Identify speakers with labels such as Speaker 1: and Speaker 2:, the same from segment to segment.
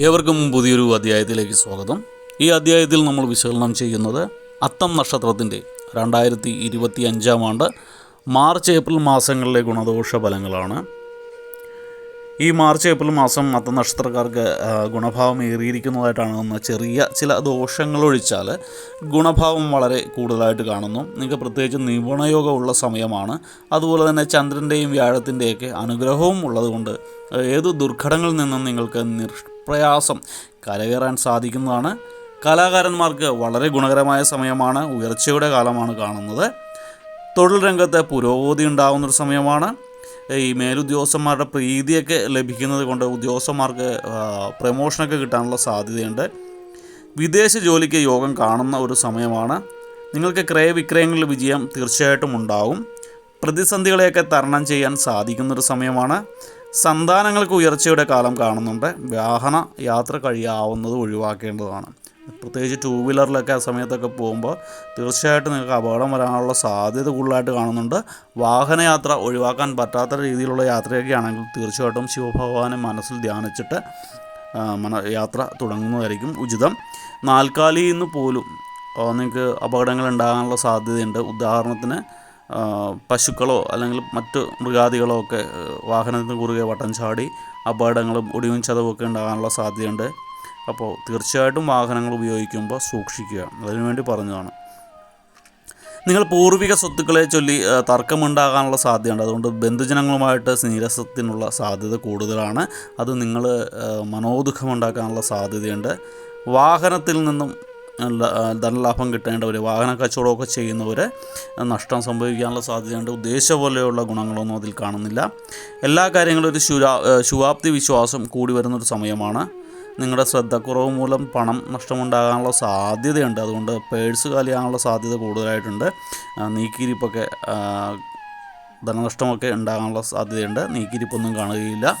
Speaker 1: ഏവർക്കും പുതിയൊരു അധ്യായത്തിലേക്ക് സ്വാഗതം. ഈ അധ്യായത്തിൽ നമ്മൾ വിശകലനം ചെയ്യുന്നത് അത്തം നക്ഷത്രത്തിന്റെ രണ്ടായിരത്തി ഇരുപത്തി അഞ്ചാം ആണ്ട് മാർച്ച് ഏപ്രിൽ മാസങ്ങളിലെ ഗുണദോഷ ഫലങ്ങളാണ്. ഈ മാർച്ച് ഏപ്രിൽ മാസം അത്തം നക്ഷത്രക്കാർക്ക് ഗുണഭാവം ഏറിയിരിക്കുന്നതായിട്ടാണ് ഒന്ന് ചെറിയ ചില ദോഷങ്ങളൊഴിച്ചാൽ ഗുണഭാവം വളരെ കൂടുതലായിട്ട് കാണുന്നു. നിങ്ങൾക്ക് പ്രത്യേകിച്ച് നിപുണയോഗമുള്ള സമയമാണ്. അതുപോലെ തന്നെ ചന്ദ്രന്റെയും വ്യാഴത്തിന്റെയൊക്കെ അനുഗ്രഹവും ഉള്ളതുകൊണ്ട് ഏത് ദുർഘടങ്ങളിൽ നിന്നും നിങ്ങൾക്ക് നിഷ്പ്രയാസം കരകയറാൻ സാധിക്കുന്നതാണ്. കലാകാരന്മാർക്ക് വളരെ ഗുണകരമായ സമയമാണ്. ഉയർച്ചയുടെ കാലമാണ് കാണുന്നത്. തൊഴിൽ രംഗത്ത് പുരോഗതി ഉണ്ടാകുന്നൊരു സമയമാണ്. ഈ മേലുദ്യോഗസ്ഥന്മാരുടെ പ്രീതിയൊക്കെ ലഭിക്കുന്നത് കൊണ്ട് ഉദ്യോഗസ്ഥന്മാർക്ക് പ്രമോഷനൊക്കെ കിട്ടാനുള്ള സാധ്യതയുണ്ട്. വിദേശ ജോലിക്ക് യോഗം കാണുന്ന ഒരു സമയമാണ്. നിങ്ങൾക്ക് ക്രയവിക്രയങ്ങളിൽ വിജയം തീർച്ചയായിട്ടും ഉണ്ടാകും പ്രതിസന്ധികളെയൊക്കെ തരണം ചെയ്യാൻ സാധിക്കുന്നൊരു സമയമാണ്. സന്താനങ്ങൾക്ക് ഉയർച്ചയുടെ കാലം കാണുന്നുണ്ട്. വാഹന യാത്ര കഴിയാവുന്നത് ഒഴിവാക്കേണ്ടതാണ്. പ്രത്യേകിച്ച് ടൂ വീലറിലൊക്കെ ആ സമയത്തൊക്കെ പോകുമ്പോൾ തീർച്ചയായിട്ടും നിങ്ങൾക്ക് അപകടം വരാനുള്ള സാധ്യത കൂടുതലായിട്ട് കാണുന്നുണ്ട്. വാഹനയാത്ര ഒഴിവാക്കാൻ പറ്റാത്ത രീതിയിലുള്ള യാത്രയൊക്കെ ആണെങ്കിൽ തീർച്ചയായിട്ടും ശിവഭഗവാനെ മനസ്സിൽ ധ്യാനിച്ചിട്ട് മന യാത്ര തുടങ്ങുന്നതായിരിക്കും ഉചിതം. നാൽക്കാലിയിൽ നിന്ന് പോലും നിങ്ങൾക്ക് അപകടങ്ങൾ ഉണ്ടാകാനുള്ള സാധ്യതയുണ്ട്. ഉദാഹരണത്തിന് പശുക്കളോ അല്ലെങ്കിൽ മറ്റ് മൃഗാദികളോ ഒക്കെ വാഹനത്തിന് കുറുകെ വട്ടം ചാടി അപകടങ്ങളും ഒടിവും ചതവും ഒക്കെ ഉണ്ടാകാനുള്ള സാധ്യതയുണ്ട്. അപ്പോൾ തീർച്ചയായിട്ടും വാഹനങ്ങൾ ഉപയോഗിക്കുമ്പോൾ സൂക്ഷിക്കുക. അതിനുവേണ്ടി പറഞ്ഞതാണ്. നിങ്ങൾ പൂർവിക സ്വത്തുക്കളെ ചൊല്ലി തർക്കമുണ്ടാകാനുള്ള സാധ്യതയുണ്ട്. അതുകൊണ്ട് ബന്ധുജനങ്ങളുമായിട്ട് നീരസത്തിനുള്ള സാധ്യത കൂടുതലാണ്. അത് നിങ്ങൾ മനോദുഖമുണ്ടാക്കാനുള്ള സാധ്യതയുണ്ട്. വാഹനത്തിൽ നിന്നും ധനലാഭം കിട്ടേണ്ടവർ വാഹന കച്ചവടമൊക്കെ ചെയ്യുന്നവർ നഷ്ടം സംഭവിക്കാനുള്ള സാധ്യതയുണ്ട്. ഉദ്ദേശ പോലെയുള്ള ഗുണങ്ങളൊന്നും അതിൽ കാണുന്നില്ല. എല്ലാ കാര്യങ്ങളും ഒരു ശുരാ ശുഭാപ്തി വിശ്വാസം കൂടി വരുന്നൊരു സമയമാണ്. നിങ്ങളുടെ ശ്രദ്ധക്കുറവ് മൂലം പണം നഷ്ടമുണ്ടാകാനുള്ള സാധ്യതയുണ്ട്. അതുകൊണ്ട് പേഴ്സ് കാലിയാകാനുള്ള സാധ്യത കൂടുതലായിട്ടുണ്ട്. നീക്കിയിരിപ്പൊക്കെ ധനനഷ്ടമൊക്കെ ഉണ്ടാകാനുള്ള സാധ്യതയുണ്ട്. നീക്കിയിരിപ്പൊന്നും കാണുകയില്ല.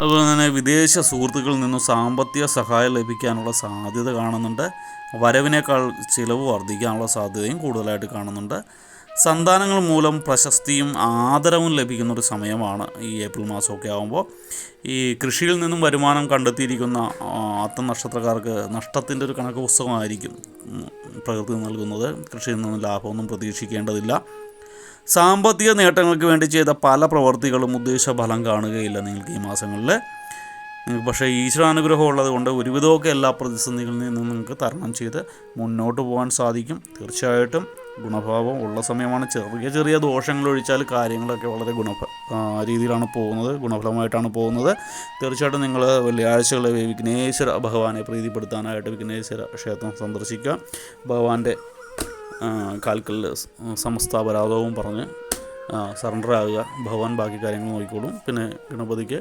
Speaker 1: അതുപോലെ തന്നെ വിദേശ സുഹൃത്തുക്കളിൽ നിന്നും സാമ്പത്തിക സഹായം ലഭിക്കാനുള്ള സാധ്യത കാണുന്നുണ്ട്. വരവിനേക്കാൾ ചിലവ് വർദ്ധിക്കാനുള്ള സാധ്യതയും കൂടുതലായിട്ട് കാണുന്നുണ്ട്. സന്താനങ്ങൾ മൂലം പ്രശസ്തിയും ആദരവും ലഭിക്കുന്ന ഒരു സമയമാണ് ഈ ഏപ്രിൽ മാസമൊക്കെ ആകുമ്പോൾ ഈ കൃഷിയിൽ നിന്നും വരുമാനം കണ്ടെത്തിയിരിക്കുന്ന അത്ത നക്ഷത്രക്കാർക്ക് നഷ്ടത്തിന്റെ ഒരു കണക്ക് പുസ്തകമായിരിക്കും പ്രകൃതി നൽകുന്നത്. കൃഷിയിൽ നിന്നും ലാഭമൊന്നും പ്രതീക്ഷിക്കേണ്ടതില്ല. സാമ്പത്തിക നേട്ടങ്ങൾക്ക് വേണ്ടി ചെയ്ത പല പ്രവർത്തികളും ഉദ്ദേശ ഫലം കാണുകയില്ല നിങ്ങൾക്ക് ഈ മാസങ്ങളിൽ പക്ഷേ ഈശ്വരാനുഗ്രഹം ഉള്ളതുകൊണ്ട് ഒരുവിധമൊക്കെ എല്ലാ പ്രതിസന്ധികളിൽ നിന്നും നിങ്ങൾക്ക് തരണം ചെയ്ത് മുന്നോട്ട് പോകാൻ സാധിക്കും. തീർച്ചയായിട്ടും ഗുണഭാവം ഉള്ള സമയമാണ്. ചെറിയ ചെറിയ ദോഷങ്ങൾ ഒഴിച്ചാൽ കാര്യങ്ങളൊക്കെ വളരെ ഗുണഫ രീതിയിലാണ് പോകുന്നത് ഗുണഫലമായിട്ടാണ് പോകുന്നത്. തീർച്ചയായിട്ടും നിങ്ങൾ വെള്ളിയാഴ്ചകളിൽ വിഘ്നേശ്വര ഭഗവാനെ പ്രീതിപ്പെടുത്താനായിട്ട് വിഘ്നേശ്വര ക്ഷേത്രം സന്ദർശിക്കുക. ഭഗവാന്റെ കാൽക്കലിൽ സമസ്താപരാധവും പറഞ്ഞ് സറണ്ടർ ആകുക ഭഗവാൻ ബാക്കി കാര്യങ്ങൾ നോക്കിക്കോളും. പിന്നെ ഗണപതിക്ക്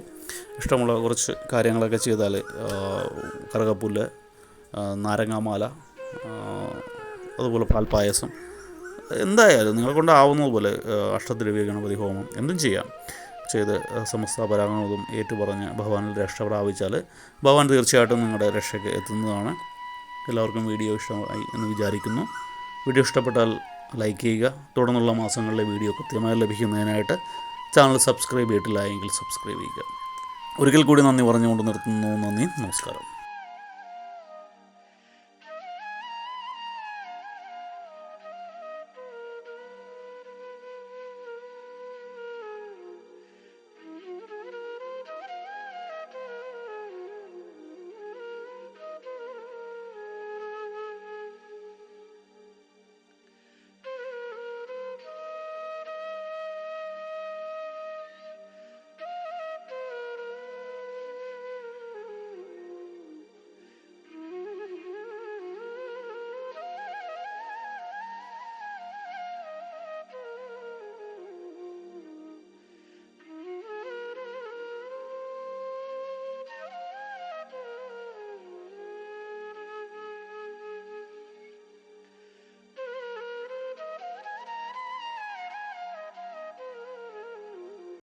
Speaker 1: ഇഷ്ടമുള്ള കുറച്ച് കാര്യങ്ങളൊക്കെ ചെയ്താൽ കറുകപ്പുല്ല് നാരങ്ങാമാല അതുപോലെ പാൽപ്പായസം എന്തായാലും നിങ്ങളെ കൊണ്ടാവുന്നതുപോലെ പോലെ അഷ്ടദ്രവ്യ ഗണപതി ഹോമം എന്തും ചെയ്യാം. ചെയ്ത് സമസ്ത ഏറ്റുപറഞ്ഞ് ഭഗവാനിൽ രക്ഷ പ്രാപിച്ചാൽ ഭഗവാൻ തീർച്ചയായിട്ടും നിങ്ങളുടെ രക്ഷയ്ക്ക് എത്തുന്നതാണ്. എല്ലാവർക്കും വീഡിയോ ഇഷ്ടമായി എന്ന് വിചാരിക്കുന്നു. വീഡിയോ ഇഷ്ടപ്പെട്ടാൽ ലൈക്ക് ചെയ്യുക. തുടർന്നുള്ള മാസങ്ങളിലെ വീഡിയോ കൃത്യമായി ലഭിക്കുന്നതിനായിട്ട് ചാനൽ സബ്സ്ക്രൈബ് ചെയ്തിട്ടില്ല എങ്കിൽ സബ്സ്ക്രൈബ് ചെയ്യുക. ഒരിക്കൽ കൂടി നന്ദി പറഞ്ഞുകൊണ്ട് നിർത്തുന്നു. നന്ദി. നമസ്കാരം.